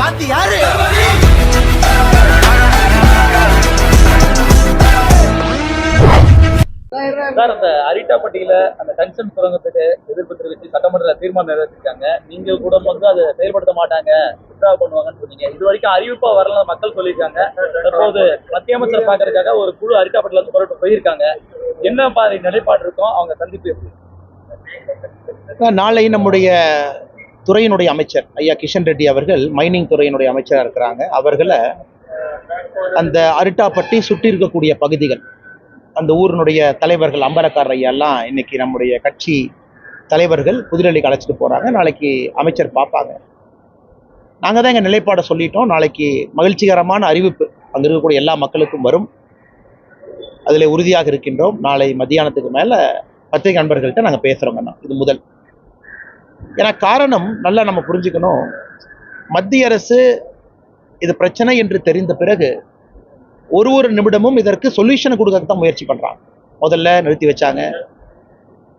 பாத்தி யாரு? சார் அந்த அரிட்டாப்பட்டியில அந்த கன்சன் சுரங்கத்துக்கு எதிர்ப்பு தெரிவித்து சட்டமன்றத்தில் தீர்மானம் நிறைவேற்றிருக்காங்க. நீங்க கூட வந்து அதை செயல்படுத்த மாட்டாங்க. வித்ரா பண்ணுவாங்கன்னு சொன்னீங்க. இது வரைக்கும் அறிவிப்பா வரல மக்கள் சொல்லியிருக்காங்க. தற்போது மத்திய அமைச்சர் பாக்குறதுக்காக ஒரு குழு அரிட்டாப்பட்டில இருந்து புறப்பட்டு போயிருக்காங்க. என்ன மாதிரி நிலைப்பாடு இருக்கும் அவங்க சந்திப்பு எப்படி? நாளை நம்முடைய துறையினுடைய அமைச்சர் ஐயா கிஷன் ரெட்டி அவர்கள் மைனிங் துறையினுடைய அமைச்சராக இருக்கிறாங்க. அவர்களை அந்த அரிட்டாப்பட்டி சுற்றி இருக்கக்கூடிய பகுதிகள் அந்த ஊரினுடைய தலைவர்கள் அம்பலக்கார் ஐயாலாம் எல்லாம் இன்னைக்கு நம்முடைய கட்சி தலைவர்கள் புதுடெல்லிக்கு அழைச்சிட்டு போறாங்க. நாளைக்கு அமைச்சர் பார்ப்பாங்க. நாங்கள் தான் எங்கள் நிலைப்பாடை சொல்லிட்டோம். நாளைக்கு மகிழ்ச்சிகரமான அறிவிப்பு அங்கே இருக்கக்கூடிய எல்லா மக்களுக்கும் வரும். அதில் உறுதியாக இருக்கின்றோம். நாளை மத்தியானத்துக்கு மேலே பத்திரிகை நண்பர்கள்ட்ட நாங்கள் பேசுகிறோங்கண்ணா இது முதல். ஏன்னா காரணம் நல்லா நம்ம புரிஞ்சுக்கணும். மத்திய அரசு இது பிரச்சனை என்று தெரிந்த பிறகு ஒரு ஒரு நிமிடமும் இதற்கு சொல்யூஷன் கொடுக்கறதுக்கு தான் முயற்சி பண்ணுறாங்க முதல்ல நிறுத்தி வச்சாங்க.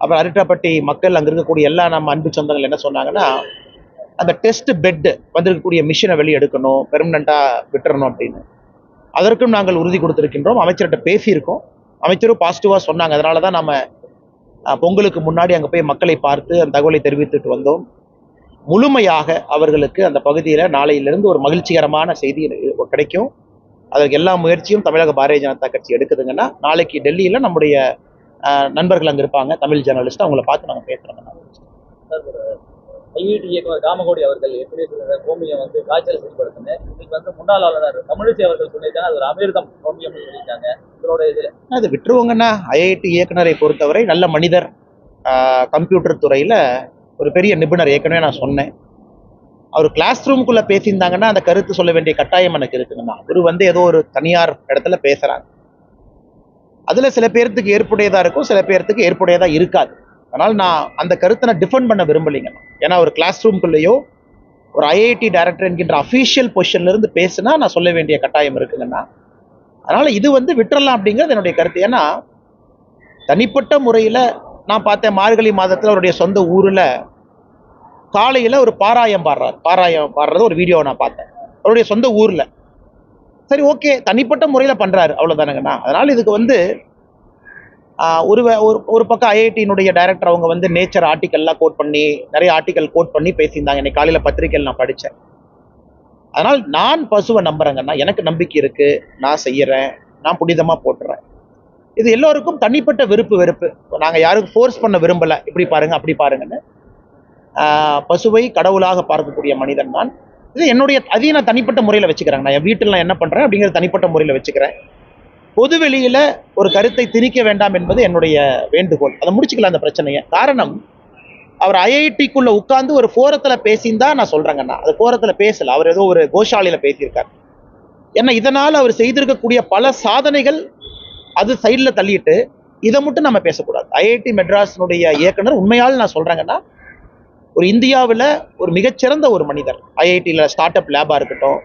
அப்புறம் அரிட்டாப்பட்டி மக்கள் அங்கே இருக்கக்கூடிய எல்லா நம்ம அன்பு சொந்தங்கள் என்ன சொன்னாங்கன்னா அந்த டெஸ்ட் பெட்டு வந்திருக்கக்கூடிய மிஷினை வெளியே எடுக்கணும் பெர்மனண்ட்டாக விட்டுறணும் அப்படின்னு. அதற்கும் நாங்கள் உறுதி கொடுத்துருக்கின்றோம். அமைச்சர்கிட்ட பேசியிருக்கோம். அமைச்சரும் பாசிட்டிவாக சொன்னாங்க. அதனால தான் நம்ம பொங்கலுக்கு முன்னாடி அங்கே போய் மக்களை பார்த்து அந்த தகவலை தெரிவித்துட்டு வந்தோம். முழுமையாக அவர்களுக்கு அந்த பகுதியில் நாளையிலிருந்து ஒரு மகிழ்ச்சிகரமான செய்தி கிடைக்கும். அதற்கு எல்லா முயற்சியும் தமிழக பாரதிய ஜனதா கட்சி எடுக்குதுங்கன்னா நாளைக்கு டெல்லியில் நம்முடைய நண்பர்கள் அங்கே இருப்பாங்க தமிழ் ஜேர்னலிஸ்ட் அவங்கள பார்த்து நாங்கள் பேசுகிறோம் ஐஐடி இயக்குனர் காமகோடி அவர்கள் ஏற்கனவே கோமியம் வந்து காய்ச்சல் செயல்படுத்தினேன் இன்னைக்கு வந்து முன்னாள் ஆளுநர் தமிழிசை அவர்கள் சொல்லியிருக்காங்க. அது ஒரு அமிர்தம் கோமியம் சொல்லியிருக்காங்க. இதோட இது. அது விட்டுருவோங்கன்னா ஐஐடி இயக்குனரை பொறுத்தவரை நல்ல மனிதர் கம்ப்யூட்டர் துறையில் ஒரு பெரிய நிபுணர். ஏற்கனவே நான் சொன்னேன். அவர் கிளாஸ் ரூம்குள்ளே பேசியிருந்தாங்கன்னா அந்த கருத்து சொல்ல வேண்டிய கட்டாயம் எனக்கு இருக்குங்கண்ணா. அவர் வந்து ஏதோ ஒரு தனியார் இடத்துல பேசுகிறாங்க அதில் சில பேர்த்துக்கு ஏற்புடையதாக இருக்கும் சில பேர்த்துக்கு ஏற்புடையதாக இருக்காது. அதனால் நான் அந்த கருத்தை நான் டிஃபெண்ட் பண்ண விரும்பலைங்க. ஏன்னா ஒரு கிளாஸ் ரூம்குள்ளேயோ ஒரு ஐஐடி டைரக்டர் என்கின்ற அஃபீஷியல் பொசிஷன்லேருந்து பேசுனா நான் சொல்ல வேண்டிய கட்டாயம் இருக்குங்கண்ணா அதனால் இது வந்து விட்டுறலாம் அப்படிங்கிறது என்னுடைய கருத்து. ஏன்னா தனிப்பட்ட முறையில் நான் பார்த்தேன் மார்கழி மாதத்தில் அவருடைய சொந்த ஊரில் காலையில் ஒரு பாராயம் பாடுறார். பாராயம் பாடுறது ஒரு வீடியோ நான் பார்த்தேன். அவருடைய சொந்த ஊரில். சரி ஓகே தனிப்பட்ட முறையில் பண்ணுறாரு அவ்வளோதானுங்கண்ணா அதனால் இதுக்கு வந்து ஒரு ஒரு ஒரு பக்கம் ஐஐடியினுடைய டைரக்டர் அவங்க வந்து நேச்சர் ஆர்டிக்கல்லாம் கோட் பண்ணி நிறைய ஆர்டிக்கல் கோட் பண்ணி பேசியிருந்தாங்க. இன்னைக்கு காலையில் பத்திரிகையில் நான் படித்தேன் அதனால் நான் பசுவை நம்புறேங்கண்ணா எனக்கு நம்பிக்கை இருக்குது நான் செய்கிறேன் நான் புனிதமாக போட்டுறேன். இது எல்லோருக்கும் தனிப்பட்ட விருப்பு வெறுப்பு. நாங்கள் யாருக்கும் ஃபோர்ஸ் பண்ண விரும்பலை. இப்படி பாருங்க அப்படி பாருங்கன்னு. பசுவை கடவுளாக பார்க்கக்கூடிய மனிதன் நான். இது என்னுடைய அதையும் நான் தனிப்பட்ட முறையில் வச்சுக்கிறேன் நான் என் வீட்டில் நான் என்ன பண்ணுறேன் அப்படிங்கிறது தனிப்பட்ட முறையில் வச்சுக்கிறேன். பொது வெளியில ஒரு கருத்தை திணிக்க வேண்டாம் என்பது என்னுடைய வேண்டுகோள். அதை முடிச்சுக்கலாம் அந்த பிரச்சனையை. காரணம் அவர் ஐஐடிக்குள்ள உட்கார்ந்து ஒரு ஃபோரத்தில் பேசியிருந்தா நான் சொல்றேங்கண்ணா. அது ஃபோரத்தில் பேசல. அவர் ஏதோ ஒரு கோஷாலையில் பேசியிருக்கார். ஏன்னா இதனால் அவர் செய்திருக்கக்கூடிய பல சாதனைகள் அது சைடில் தள்ளிட்டு இதை மட்டும் நம்ம பேசக்கூடாது. ஐஐடி மெட்ராஸினுடைய இயக்குனர் உண்மையால் நான் சொல்கிறேங்கன்னா ஒரு இந்தியாவில் ஒரு மிகச்சிறந்த ஒரு மனிதர். ஐஐடியில் ஸ்டார்ட் அப் லேபாக இருக்கட்டும்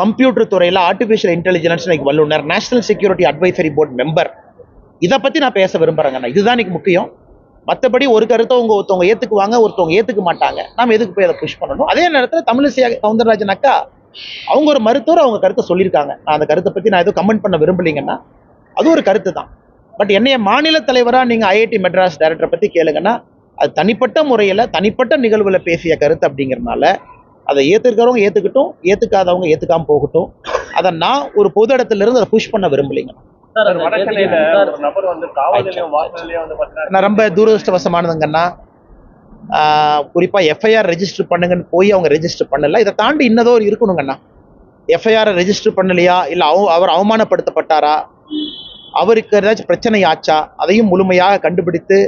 கம்ப்யூட்டர் துறையில் ஆர்டிஃபிஷியல் இன்டெலிஜென்ஸ் இன்னைக்கு வல்லுநர் national security advisory board member இதை பற்றி நான் பேச விரும்புகிறேங்கண்ணா இதுதான் இன்னைக்கு முக்கியம். மற்றபடி ஒரு கருத்தை உங்க ஒருத்தவங்க ஏற்றுக்குவாங்க ஒருத்தவங்க ஏற்றுக்க மாட்டாங்க. நாம் எதுக்கு போய் அதை புஷ் பண்ணணும்? அதே நேரத்தில் தமிழிசை சவுந்தரராஜன் அக்கா அவங்க ஒரு மருத்துவர் அவங்க கருத்தை சொல்லியிருக்காங்க. நான் அந்த கருத்தை பற்றி நான் எதுவும் கமெண்ட் பண்ண விரும்பலைங்கன்னா அது ஒரு கருத்து தான் பட் என்னைய மாநில தலைவராக நீங்கள் ஐஐடி மெட்ராஸ் டைரக்டரை பற்றி கேளுங்கன்னா அது தனிப்பட்ட முறையில் தனிப்பட்ட நிகழ்வில் பேசிய கருத்து அப்படிங்கிறனால அதை ஏற்றுக்கிறவங்க ஏற்றுக்கட்டும் ஏற்றுக்காதவங்க ஏற்றுக்காம போகட்டும். அதை நான் ஒரு பொது இடத்துல இருந்து அதை புஷ் பண்ண விரும்பலைங்க. நான் ரொம்ப துரதிருஷ்டவசமானதுங்கன்னா குறிப்பாக எஃப்ஐஆர் ரெஜிஸ்டர் பண்ணுங்கன்னு போய் அவங்க ரெஜிஸ்டர் பண்ணல. இதை தாண்டி இன்னதோ ஒரு இருக்கணுங்கண்ணா எஃப்ஐஆர் ரெஜிஸ்டர் பண்ணலையா? இல்லை அவ அவர் அவமானப்படுத்தப்பட்டாரா? அவருக்கு ஏதாச்சும் பிரச்சனை ஆச்சா? அதையும் முழுமையாக கண்டுபிடித்து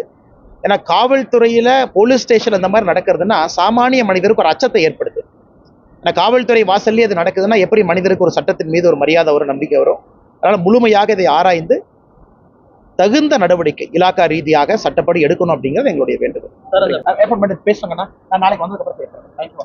ஏன்னா காவல்துறையில் போலீஸ் ஸ்டேஷன் அந்த மாதிரி நடக்கிறதுனா சாமானிய மனிதருக்கு ஒரு அச்சத்தை ஏற்படுது ஏன்னா காவல்துறை வாசல்லே அது நடக்குதுன்னா எப்படி மனிதருக்கு ஒரு சட்டத்தின் மீது ஒரு மரியாதை ஒரு நம்பிக்கை வரும்? அதனால் முழுமையாக இதை ஆராய்ந்து தகுந்த நடவடிக்கை இலாக்கா ரீதியாக சட்டப்படி எடுக்கணும் அப்படிங்கிறது எங்களுடைய வேண்டுகோள். பேசுங்கண்ணா. நான் நாளைக்கு வந்ததுக்கப்புறம் பேசுகிறேன் தேங்க்யூ